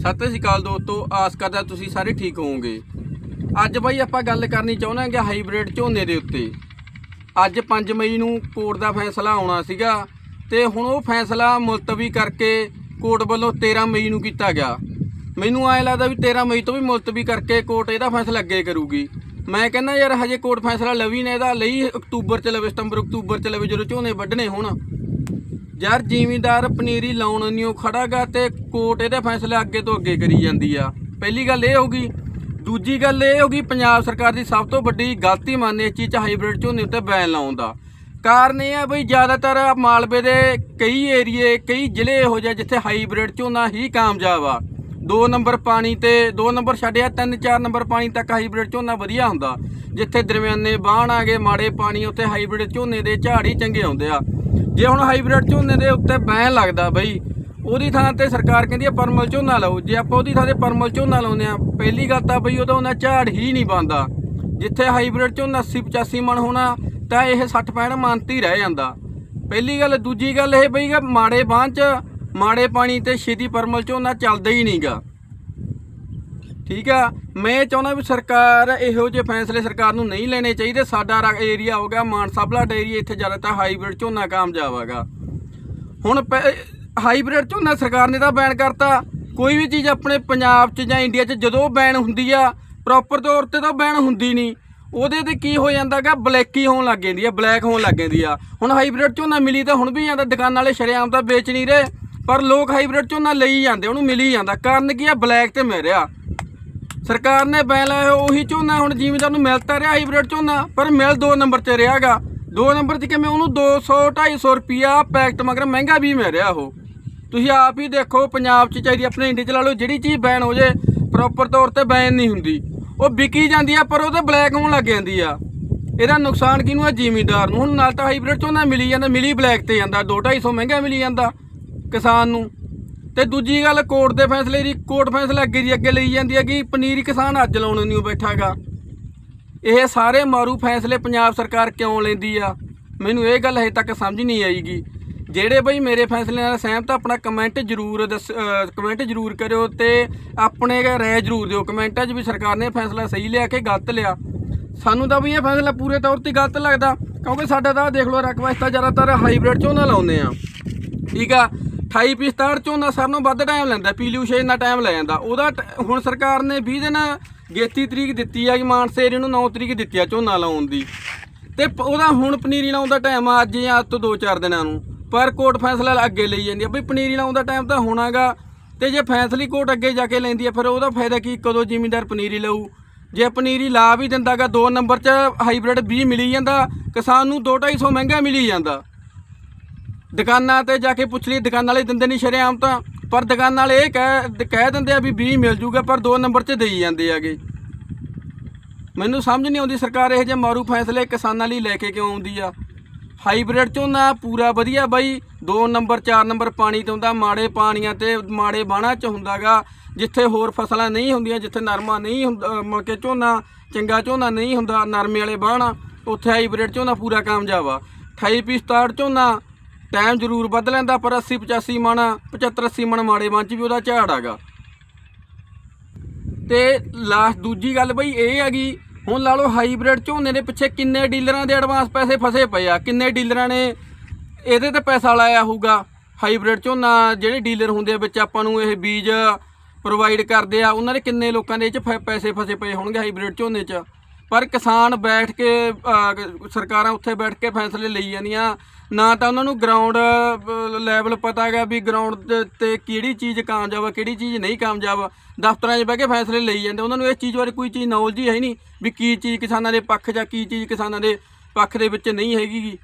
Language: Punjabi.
ਸਤਿ ਸ਼੍ਰੀ ਅਕਾਲ ਦੋਸਤੋ, ਆਸ ਕਰਦਾ ਤੁਸੀਂ ਸਾਰੇ ਠੀਕ ਹੋਵੋਗੇ। ਅੱਜ ਬਾਈ ਆਪਾਂ ਗੱਲ ਕਰਨੀ ਚਾਹੁੰਦੇ ਹਾਂ ਹਾਈਬ੍ਰਿਡ ਝੋਨੇ ਦੇ ਉੱਤੇ। ਅੱਜ 5 ਮਈ ਨੂੰ ਕੋਰਟ ਦਾ ਫੈਸਲਾ ਆਉਣਾ ਸੀਗਾ ਤੇ ਹੁਣ ਉਹ ਫੈਸਲਾ ਮੁਲਤਵੀ ਕਰਕੇ ਕੋਰਟ ਵੱਲੋਂ 13 ਮਈ ਨੂੰ ਕੀਤਾ ਗਿਆ। ਮੈਨੂੰ ਐਂ ਲੱਗਦਾ ਵੀ 13 ਮਈ ਤੋਂ ਵੀ ਮੁਲਤਵੀ ਕਰਕੇ ਕੋਰਟ ਇਹਦਾ ਫੈਸਲਾ ਅੱਗੇ ਕਰੂਗੀ। ਮੈਂ ਕਹਿੰਦਾ ਯਾਰ ਹਜੇ ਕੋਰਟ ਫੈਸਲਾ ਲਵੀ ਨੇ ਇਹਦਾ, ਲਈ ਅਕਤੂਬਰ ਚ ਲਵੇ, ਸਤੰਬਰ, ਅਕਤੂਬਰ ਚ ਲਵੇ ਜਦੋਂ ਝੋਨੇ ਵੱਢਣੇ ਹੋਣ। ਯਾਰ ਜ਼ਿਮੀਂਦਾਰ ਪਨੀਰੀ ਲਾਉਣ ਨਹੀਂ ਖੜਾਗਾ ਤੇ ਕੋਰਟ ਇਹਦੇ ਫੈਸਲੇ ਅੱਗੇ ਤੋਂ ਅੱਗੇ ਕਰੀ ਜਾਂਦੀ ਆ। ਪਹਿਲੀ ਗੱਲ ਇਹ ਹੋਗੀ ਦੂਜੀ ਗੱਲ ਇਹ ਹੋਗੀ ਪੰਜਾਬ ਸਰਕਾਰ ਦੀ ਸਭ ਤੋਂ ਵੱਡੀ ਗਲਤੀ ਮੰਨਦੇ ਇਸ ਚੀਜ਼ 'ਚ ਹਾਈਬ੍ਰਿਡ ਝੋਨੇ ਉੱਤੇ ਬੈਨ ਲਾਉਣ ਦਾ। ਕਾਰਨ ਇਹ ਆ ਬਈ ਜ਼ਿਆਦਾਤਰ ਮਾਲਵੇ ਦੇ ਕਈ ਏਰੀਏ, ਕਈ ਜ਼ਿਲ੍ਹੇ ਇਹੋ ਜਿਹੇ ਜਿੱਥੇ ਹਾਈਬ੍ਰਿਡ ਝੋਨਾ ਹੀ ਕਾਮਯਾਬ ਆ। 2 ਨੰਬਰ ਪਾਣੀ ਤੇ 2 ਨੰਬਰ ਛੱਡਿਆ 3-4 ਨੰਬਰ ਪਾਣੀ ਤੱਕ ਹਾਈਬ੍ਰਿਡ ਝੋਨਾ ਵਧੀਆ ਹੁੰਦਾ। ਜਿੱਥੇ ਦਰਮਿਆਨੇ ਬਾਣ ਆ ਗਏ, ਮਾੜੇ ਪਾਣੀ ਉੱਥੇ ਹਾਈਬ੍ਰਿਡ ਝੋਨੇ ਦੇ ਝਾੜ ਹੀ ਚੰਗੇ ਆਉਂਦੇ ਆ। ਜੇ ਹੁਣ ਹਾਈਬ੍ਰਿਡ ਝੋਨੇ ਦੇ ਉੱਤੇ ਬੈਨ ਲੱਗਦਾ ਬਈ, ਉਹਦੀ ਥਾਂ ਤੇ ਸਰਕਾਰ ਕਹਿੰਦੀ ਹੈ ਪਰਮਲ ਝੋਨਾ ਲਾਓ। ਜੇ ਆਪਾਂ ਉਹਦੀ ਥਾਂ ਤੇ ਪਰਮਲ ਝੋਨਾ ਲਾਉਂਦੇ ਆ, ਪਹਿਲੀ ਗੱਲ ਤਾਂ ਬਈ ਉਹਦਾ ਉਹਨਾਂ ਝਾੜ ਹੀ ਨਹੀਂ ਬੰਦਾ ਜਿੱਥੇ ਹਾਈਬ੍ਰਿਡ ਝੋਨਾ 80 85 ਮਣ ਹੋਣਾ, ਤਾਂ ਇਹ 60 65 ਮਣ ਤੇ ਰਹਿ ਜਾਂਦਾ। ਪਹਿਲੀ ਗੱਲ, ਦੂਜੀ ਗੱਲ ਇਹ ਬਈ ਕਿ ਮਾੜੇ ਬਾਂਹ ਚ, ਮਾੜੇ ਪਾਣੀ ਤੇ ਛੇਤੀ ਪਰਮਲ ਝੋਨਾ ਚੱਲਦਾ ਹੀ ਨਹੀਂਗਾ ਠੀਕ ਆ? ਮੈਂ ਚਾਹੁੰਦਾ ਵੀ ਸਰਕਾਰ ਇਹੋ ਜਿਹੇ ਫੈਸਲੇ ਸਰਕਾਰ ਨੂੰ ਨਹੀਂ ਲੈਣੇ ਚਾਹੀਦੇ। ਸਾਡਾ ਏਰੀਆ ਹੋ ਗਿਆ, ਮਾਨਸਾ ਬਲੱਡ ਏਰੀਆ ਇੱਥੇ ਜ਼ਿਆਦਾਤਰ ਹਾਈਬ੍ਰਿਡ ਝੋਨਾ ਕਾਮਯਾਬ ਹੈਗਾ ਹੁਣ ਹਾਈਬ੍ਰਿਡ ਝੋਨਾ ਸਰਕਾਰ ਨੇ ਤਾਂ ਬੈਨ ਕਰਤਾ। ਕੋਈ ਵੀ ਚੀਜ਼ ਆਪਣੇ ਪੰਜਾਬ 'ਚ ਜਾਂ ਇੰਡੀਆ 'ਚ ਜਦੋਂ ਬੈਨ ਹੁੰਦੀ ਆ ਪ੍ਰੋਪਰ ਤੌਰ ਤੇ ਤਾਂ ਬੈਨ ਹੁੰਦੀ ਨਹੀਂ। ਉਹਦੇ ਤੇ ਕੀ ਹੋ ਜਾਂਦਾਗਾ? ਬਲੈਕੀ ਹੋਣ ਲੱਗ ਜਾਂਦੀ ਆ ਬਲੈਕ ਹੋਣ ਲੱਗ ਜਾਂਦੀ ਆ। ਹੁਣ ਹਾਈਬ੍ਰਿਡ ਝੋਨਾ ਮਿਲੀ ਤਾਂ ਹੁਣ ਵੀ ਜਾਂਦਾ ਦੁਕਾਨਾਂ ਵਾਲੇ ਸ਼ਰੇਆਮ ਤਾਂ ਵੇਚ ਨਹੀਂ ਰਹੇ। ਪਰ ਲੋਕ ਹਾਈਬ੍ਰਿਡ ਝੋਨਾ ਲਈ ਜਾਂਦੇ, ਉਹਨੂੰ ਮਿਲੀ ਜਾਂਦਾ। ਕਾਰਨ ਕੀ ਆ? ਬਲੈਕ ਤੇ ਮਿਲ ਰਿਹਾ ਸਰਕਾਰ ਨੇ ਬੈਨ ਲਾਇਆ ਹੋਇਆ ਉਹੀ ਝੋਨਾ, ਹੁਣ ਜ਼ਿਮੀਦਾਰ ਨੂੰ ਮਿਲ ਤਾਂ ਰਿਹਾ ਹਾਈਬ੍ਰਿਡ ਝੋਨਾ, ਪਰ ਮਿਲ 2 ਨੰਬਰ ਤੇ ਰਿਹਾਗਾ। 2 ਨੰਬਰ ਤੇ ਕਿਵੇਂ? ਉਹਨੂੰ 200 250 ਰੁਪਿਆ ਪੈਕਟ ਮਗਰ ਮਹਿੰਗਾ ਵੀ ਮਿਲ ਰਿਹਾ ਉਹ। ਤੁਸੀਂ ਆਪ ਹੀ ਦੇਖੋ, ਪੰਜਾਬ 'ਚ ਚਾਹੀਦੀ ਆਪਣੇ ਇੰਡੀਆ 'ਚ ਲਾ ਲਓ, ਜਿਹੜੀ ਚੀਜ਼ ਬੈਨ ਹੋ ਜੇ ਪ੍ਰੋਪਰ ਤੌਰ ਤੇ ਬੈਨ ਨਹੀਂ ਹੁੰਦੀ। ਉਹ ਵਿਕੀ ਜਾਂਦੀ ਆ, ਪਰ ਉਹ ਤੇ ਬਲੈਕ ਹੋਣ ਲੱਗ ਜਾਂਦੀ ਆ। ਇਹਦਾ ਨੁਕਸਾਨ ਕਿਹਨੂੰ ਆ? ਜ਼ਿਮੀਦਾਰ ਨੂੰ। ਹੁਣ ਨਾਲ ਤਾਂ ਹਾਈਬ੍ਰਿਡ ਝੋਨਾ ਮਿਲੀ ਜਾਂਦਾ, ਮਿਲੀ ਬਲੈਕ ਤੇ ਜਾਂਦਾ 2 250 ਮਹਿੰਗਾ ਮਿਲੀ ਜਾਂਦਾ ਕਿਸਾਨ ਨੂੰ। ਤੇ ਦੂਜੀ ਗੱਲ, ਕੋਰਟ ਦੇ ਫੈਸਲੇ ਦੀ, ਕੋਰਟ ਫੈਸਲਾ ਅੱਗੇ ਦੀ ਅੱਗੇ ਲਈ ਜਾਂਦੀ ਹੈ ਕਿ ਪਨੀਰੀ ਕਿਸਾਨ ਅੱਜ ਲਾਉਣ ਨੂੰ ਬੈਠਾਗਾ। ਇਹ ਸਾਰੇ ਮਾਰੂ ਫੈਸਲੇ ਪੰਜਾਬ ਸਰਕਾਰ ਕਿਉਂ ਲੈਂਦੀ ਆ? ਮੈਨੂੰ ਇਹ ਗੱਲ ਹਜੇ ਤੱਕ ਸਮਝ ਨਹੀਂ ਆਈਗੀ। ਜਿਹੜੇ ਬਈ ਮੇਰੇ ਫੈਸਲੇ ਨਾਲ ਸਹਿਮਤ ਆਪਣਾ ਕਮੈਂਟ ਜ਼ਰੂਰ ਦੱਸ ਕਮੈਂਟ ਜ਼ਰੂਰ ਕਰਿਓ ਤੇ ਆਪਣੇ ਰਾਏ ਜ਼ਰੂਰ ਦਿਓ। ਕਮੈਂਟਾਂ 'ਚ ਵੀ ਸਰਕਾਰ ਨੇ ਫੈਸਲਾ ਸਹੀ ਲਿਆ ਕਿ ਗਲਤ ਲਿਆ? ਸਾਨੂੰ ਤਾਂ ਵੀ ਇਹ ਫੈਸਲਾ ਪੂਰੇ ਤੌਰ ਤੇ ਗਲਤ ਲੱਗਦਾ, ਕਿਉਂਕਿ ਸਾਡਾ ਤਾਂ ਦੇਖ ਲਓ, ਰਕਬਾ ਇਸ ਜ਼ਿਆਦਾਤਰ ਹਾਈਬ੍ਰਿਡ ਝੋਨਾ ਲਾਉਂਦੇ ਆ। ਠੀਕ ਆ? 28 ਪਿਸਤਾੜ ਝੋਨਾ ਸਭ ਨੂੰ ਵੱਧ ਟਾਈਮ ਲੈਂਦਾ ਪੀਲੂਸ਼ੇ ਇੰਨਾ ਟਾਈਮ ਲੈ ਜਾਂਦਾ। ਉਹਦਾ ਟ- ਹੁਣ ਸਰਕਾਰ ਨੇ 20 ਦਿਨ ਗੇਤੀ ਤਰੀਕ ਦਿੱਤੀ ਆ ਕਿ ਮਾਨਸੇ ਏਰੀਏ ਨੂੰ 9 ਤਰੀਕ ਦਿੱਤੀ ਆ ਝੋਨਾ ਲਾਉਣ ਦੀ। ਤੇ ਉਹਦਾ ਹੁਣ ਪਨੀਰੀ ਲਾਉਣ ਦਾ ਟਾਈਮ ਆ, ਅੱਜ ਜਾਂ ਅੱਜ ਤੋਂ 2-4 ਦਿਨਾਂ ਨੂੰ। ਪਰ ਕੋਰਟ ਫੈਸਲਾ ਅੱਗੇ ਲਈ ਜਾਂਦੀ ਆ, ਬਈ ਪਨੀਰੀ ਲਾਉਣ ਦਾ ਟਾਈਮ ਤਾਂ ਹੋਣਾਗਾ। ਤੇ ਜੇ ਫੈਸਲੀ ਕੋਰਟ ਅੱਗੇ ਜਾ ਕੇ ਲੈਂਦੀ ਆ, ਫਿਰ ਉਹਦਾ ਫਾਇਦਾ ਕੀ? ਕਦੋਂ ਜ਼ਿਮੀਂਦਾਰ ਪਨੀਰੀ ਲਊ? ਜੇ ਪਨੀਰੀ ਲਾ ਵੀ ਦਿੰਦਾਗਾ 2 ਨੰਬਰ 'ਚ ਹਾਈਬ੍ਰਿਡ 20 ਮਿਲੀ ਜਾਂਦਾ, ਕਿਸਾਨ ਨੂੰ 2-250 ਮਹਿੰਗਾ ਮਿਲੀ ਜਾਂਦਾ। ਦੁਕਾਨਾਂ ਤੇ ਜਾ ਕੇ ਪੁੱਛ ਲਈ, ਦੁਕਾਨ ਵਾਲੇ ਦਿੰਦੇ ਨਹੀਂ ਸ਼ਰੇਆਮ ਤਾਂ, ਪਰ ਦੁਕਾਨ ਵਾਲੇ ਇਹ ਕਹਿ ਕਹਿ ਦਿੰਦੇ ਆ ਵੀ 20 ਮਿਲ ਜੂਗਾ, ਪਰ 2 ਨੰਬਰ 'ਚ ਦੇਈ ਜਾਂਦੇ ਆਗੇ ਮੈਨੂੰ ਸਮਝ ਨਹੀਂ ਆਉਂਦੀ ਸਰਕਾਰ ਇਹ ਜਿਹੇ ਮਾਰੂ ਫੈਸਲੇ ਕਿਸਾਨਾਂ ਲਈ ਲੈ ਕੇ ਕਿਉਂ ਆਉਂਦੀ ਆ? ਹਾਈਬ੍ਰਿਡ ਝੋਨਾ ਪੂਰਾ ਵਧੀਆ ਬਾਈ 2 ਨੰਬਰ 4 ਨੰਬਰ ਪਾਣੀ ਤੇ ਹੁੰਦਾ, ਮਾੜੇ ਪਾਣੀਆਂ ਤੇ ਮਾੜੇ ਬਾਣਾ 'ਚ ਹੁੰਦਾਗਾ, ਜਿੱਥੇ ਹੋਰ ਫਸਲਾਂ ਨਹੀਂ ਹੁੰਦੀਆਂ, ਜਿੱਥੇ ਨਰਮਾ ਨਹੀਂ ਹੁੰਦਾ ਮੁੜ ਝੋਨਾ, ਚੰਗਾ ਝੋਨਾ ਨਹੀਂ ਹੁੰਦਾ, ਨਰਮੇ ਵਾਲੇ ਬਾਣਾ, ਉੱਥੇ ਹਾਈਬ੍ਰਿਡ ਝੋਨਾ ਪੂਰਾ ਕਾਮਯਾਬ ਆ। 28 ਪੀ 67 ਝੋਨਾ ਟਾਈਮ ਜ਼ਰੂਰ ਵੱਧ ਲੈਂਦਾ, ਪਰ 80 85 ਮਣ 75 80 ਮਣ ਮਾੜੇ ਮਣ ਚ ਵੀ ਉਹਦਾ ਝਾੜ ਆਗਾ। ਤੇ ਲਾਸਟ ਦੂਜੀ ਗੱਲ ਬਈ ਇਹ ਹੈਗੀ, ਹੁਣ ਲਾ ਲਓ ਹਾਈਬ੍ਰਿਡ ਝੋਨੇ ਦੇ ਪਿੱਛੇ ਕਿੰਨੇ ਡੀਲਰਾਂ ਦੇ ਐਡਵਾਂਸ ਪੈਸੇ ਫਸੇ ਪਏ ਆ, ਕਿੰਨੇ ਡੀਲਰਾਂ ਨੇ ਇਹਦੇ ਤੇ ਪੈਸਾ ਲਾਇਆ ਹੋਊਗਾ। ਹਾਈਬ੍ਰਿਡ ਝੋਨਾ ਜਿਹੜੇ ਡੀਲਰ ਹੁੰਦੇ ਆ ਵਿੱਚ ਆਪਾਂ ਨੂੰ ਇਹ ਬੀਜ ਪ੍ਰੋਵਾਈਡ ਕਰਦੇ ਆ, ਉਹਨਾਂ ਦੇ ਕਿੰਨੇ ਲੋਕਾਂ ਦੇ ਇਹ ਚ ਫ- ਪੈਸੇ ਫਸੇ ਪਏ ਹੋਣਗੇ ਹਾਈਬ੍ਰਿਡ ਝੋਨੇ 'ਚ। ਪਰ ਕਿਸਾਨ ਬੈਠ ਕੇ ਸਰਕਾਰਾਂ ਉੱਥੇ ਬੈਠ ਕੇ ਫੈਸਲੇ ਲਈ ਜਾਂਦੀਆਂ। ਨਾ ਤਾਂ ਉਹਨਾਂ ਨੂੰ ਗਰਾਊਂਡ ਲੈਵਲ ਪਤਾ ਹੈਗਾ ਵੀ ਗਰਾਊਂਡ ਤੇ ਕਿਹੜੀ ਚੀਜ਼ ਕਾਮਯਾਬ ਆ, ਕਿਹੜੀ ਚੀਜ਼ ਨਹੀਂ ਕਾਮਯਾਬ ਦਫ਼ਤਰਾਂ 'ਚ ਬਹਿ ਕੇ ਫੈਸਲੇ ਲਈ ਜਾਂਦੇ। ਉਹਨਾਂ ਨੂੰ ਇਸ ਚੀਜ਼ ਬਾਰੇ ਕੋਈ ਚੀਜ਼ ਨੌਲੇਜ ਹੀ ਹੈ ਨਹੀਂ ਵੀ ਕੀ ਚੀਜ਼ ਕਿਸਾਨਾਂ ਦੇ ਪੱਖ ਜਾਂ ਕੀ ਚੀਜ਼ ਕਿਸਾਨਾਂ ਦੇ ਪੱਖ ਦੇ ਵਿੱਚ ਨਹੀਂ ਹੈਗੀ।